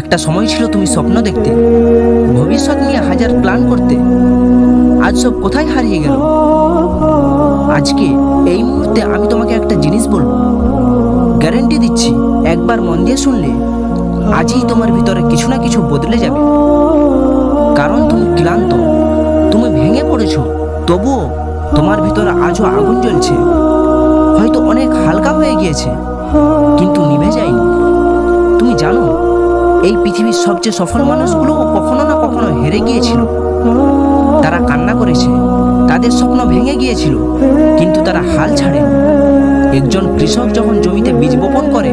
একটা সময় ছিল তুমি স্বপ্ন দেখতে। ভবিষ্যৎ নিয়ে হাজার প্ল্যান করতে। আজ সব কোথায় হারিয়ে গেল? আজকে এই মুহূর্তে আমি তোমাকে একটা জিনিস বলব। গ্যারেন্টি দিচ্ছি, একবার মন দিয়ে শুনলে আজই তোমার ভিতরে কিছু না কিছু বদলে যাবে। কারণ তুমি ক্লান্ত, তুমি ভেঙে পড়েছো, তবুও তোমার ভিতরে আজও আগুন জ্বলছে। হয়তো অনেক হালকা হয়ে গিয়েছে। এই পৃথিবীর সবচেয়ে সফল মানুষগুলো কখনো না কখনো হেরে গিয়েছিল। তারা কান্না করেছে, তাদের স্বপ্ন ভেঙে গিয়েছিল, কিন্তু তারা হাল ছাড়ে। একজন কৃষক যখন জমিতে বীজ বপন করে,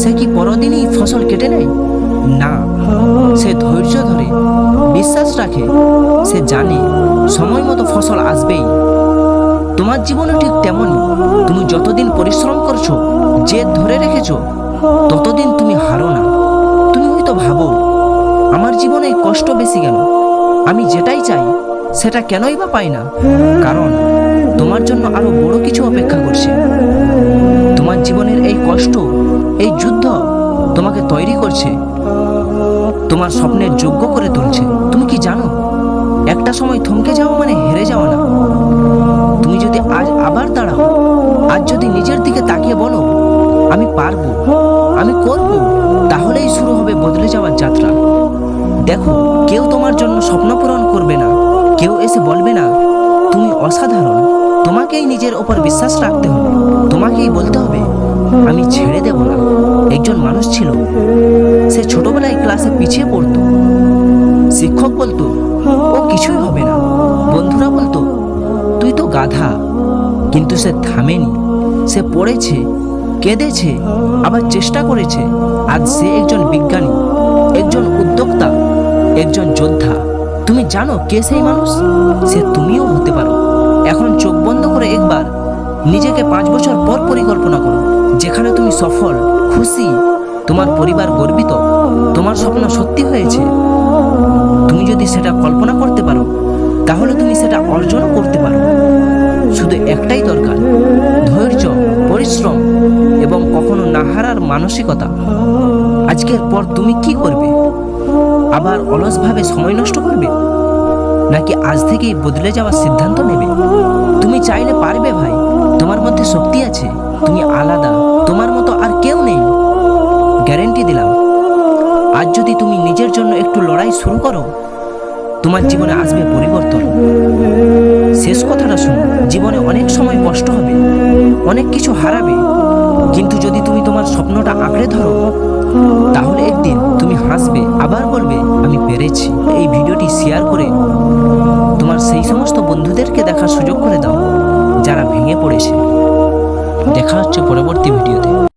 সে কি পরদিনই ফসল কেটে নেয়? না, সে ধৈর্য ধরে, বিশ্বাস রাখে, সে জানে সময় মতো ফসল আসবেই। তোমার জীবনও ঠিক তেমনই। তুমি যতদিন পরিশ্রম করছ জেদ ধরে রেখেছো, ততদিন তুমি হারো না। কষ্ট বেশি কেন আমি যেটাই চাই, সেটা কেনই বা পাই না। কারণ, তোমার জন্য আরও বড় কিছু অপেক্ষা করছে। তোমার জীবনের এই কষ্ট, এই যুদ্ধ তোমাকে তৈরি করছে। তোমার স্বপ্নের যোগ্য করে তুলছে। তুমি কি জানো, একটা সময় থমকে যাওয়া মানে হেরে যাওয়া না। তুমি যদি আজ আবার দাঁড়াও, আজ যদি নিজের দিকে তাকিয়ে বলো, আমি পারব, আমি করব, তাহলেই শুরু হবে বদলে যাত্রা দেখো, কেউ তোমার জন্য স্বপ্ন পূরণ করবে না। কেউ এসে বলবে না, তুমি অসাধারণ, তোমাকেই নিজের ওপর বিশ্বাস রাখতে হবে, তোমাকেই বলতে হবে, আমি ছেড়ে দেব না। একজন মানুষ ছিল। সে ছোটবেলায় ক্লাসে পিছিয়ে পড়তো। শিক্ষক বলতো, ও কিছুই হবে না। বন্ধুরা বলতো, তুই তো গাধা। কিন্তু সে থামেনি। সে পড়েছে, কেঁদেছে, আবার চেষ্টা করেছে। আজ সে একজন বিজ্ঞানী। একজন যোদ্ধা। তুমি জানো কে সেই মানুষ? সে তুমিও হতে পারো। এখন চোখ বন্ধ করে একবার নিজেকে পাঁচ বছর পর পরিকল্পনা করো, যেখানে তুমি সফল, খুশি, তোমার পরিবার গর্বিত, তোমার স্বপ্ন সত্যি হয়েছে। তুমি যদি সেটা কল্পনা করতে পারো, তাহলে তুমি সেটা অর্জন করতে পারো। শুধু একটাই দরকার, ধৈর্য, পরিশ্রম এবং কখনো না হারার মানসিকতা। আজকের পর তুমি কি করবে? আবার অলসভাবে সময় নষ্ট করবে? নাকি আজ থেকেই বদলে যাওয়ার সিদ্ধান্ত নেবে? তুমি চাইলে পারবে ভাই, তোমার মধ্যে শক্তি আছে, তুমি আলাদা, তোমার মতো আর কেউ নেই। গ্যারেন্টি দিলাম। আজ যদি তুমি নিজের জন্য একটু লড়াই শুরু করো, তোমার জীবনে আসবে পরিবর্তন। শেষ কথাটা শুনো, জীবনে অনেক সময় কষ্ট হবে, অনেক কিছু হারাবে। কিন্তু যদি তুমি তোমার স্বপ্নটা আঁকড়ে ধরো, তাহলে একদিন তুমি পেরেছি। এই ভিডিওটি শেয়ার করে তোমার সেই সমস্ত বন্ধুদেরকে দেখার সুযোগ করে দাও, যারা ভেঙে পড়েছে। দেখা হচ্ছে পরবর্তী ভিডিওতে।